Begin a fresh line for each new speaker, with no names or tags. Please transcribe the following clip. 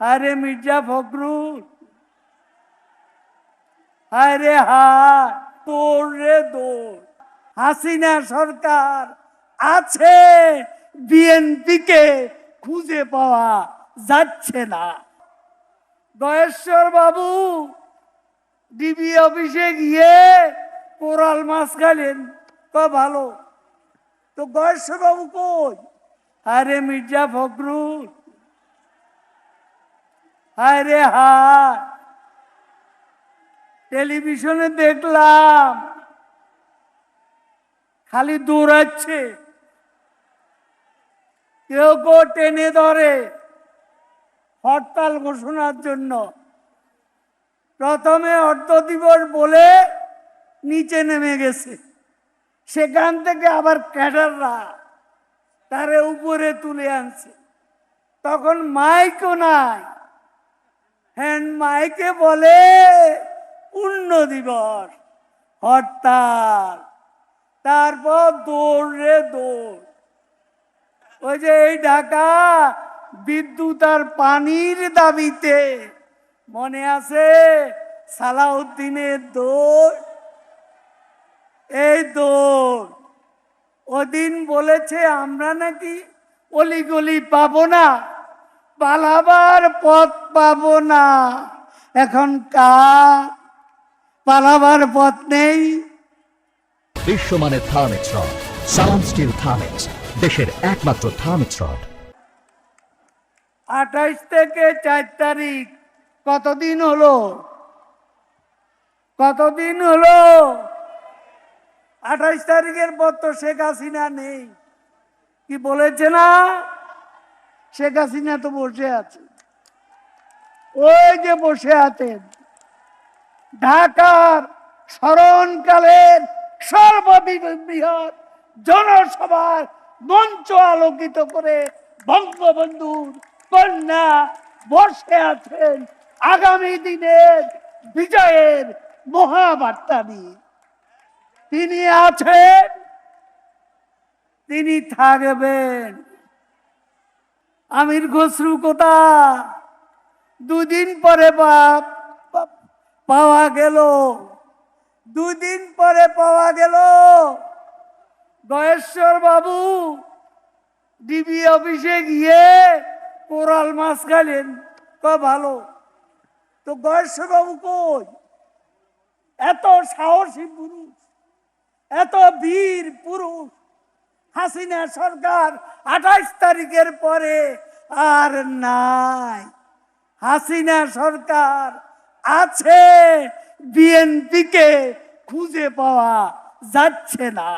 আরে মির্জা ফখরুল। আরে হায় তোর রে দৌড় হাসিনা সরকার আছে, বিএনপিকে খুঁজে পাওয়া যাচ্ছে না। গয়েশ্বর বাবু ডিবি অফিসে গিয়ে কোরাল মাছ খাইলেন। তো ভালো। তো গয়েশ্বর বাবু কই? আরে মির্জা ফখরুল। আরে হায়। টেলিভিশনে দেখলাম। খালি দৌড়াচ্ছে। কেউ কেউ টেনে ধরে হরতাল ঘোষণার জন্য। প্রথমে অর্ধ দিবস বলে নিচে নেমে গেছে। সেখান থেকে আবার ক্যাডাররা তারে উপরে তুলে আনছে। তখন মাইকও নাই। হ্যান্ড মাইকে বলে পূর্ণ দিবস, হরতাল। তারপর দৌড় রে দৌড়। ওই যে এই ঢাকা বিদ্যুৎ আর পানির দাবিতে মনে আছে সালাউদ্দিনের দৌড়? এই দৌড়। ওদিন বলেছে, আমরা নাকি অলিগলি পাবো না। পালাবার পথ পাবো না। এখন কা? পালাবার পথ নেই।
বিশ্বমানের Thermex rod sound steel Thermex দেশের একমাত্র থার্মিক্স রড।
আঠাইশ থেকে চার তারিখ কতদিন হলো? কতদিন হলো? আঠাইশ তারিখের পর তো শেখ হাসিনা নেই। কি বলেছে না? শেখ হাসিনা তো বসে আছে। ওই যে বসে আছেন, ঢাকার স্মরণকালের সর্ববৃহৎ জনসভার মঞ্চ আলোকিত করে বঙ্গবন্ধুর কন্যা বসে আছেন আগামী দিনের বিজয়ের মহাবার্তা নিয়ে। তিনি আছেন, তিনি থাকবেন। আমির খসরু কোথা? দুদিন পরে পা- পা- পাওয়া গেল। দুদিন পরে পাওয়া গেল। গয়েশ্বর বাবু ডিবি অফিসে গিয়ে কোরাল মাছ খাইলেন। তো ভালো। তো গয়েশ্বর বাবু কই? এত সাহসী পুরুষ, এত বীর পুরুষ হাসিনা সরকার আঠাইশ তারিখের পরে আর নাই। হাসিনা সরকার আছে, বিএনপিকে খুঁজে পাওয়া যাচ্ছে না।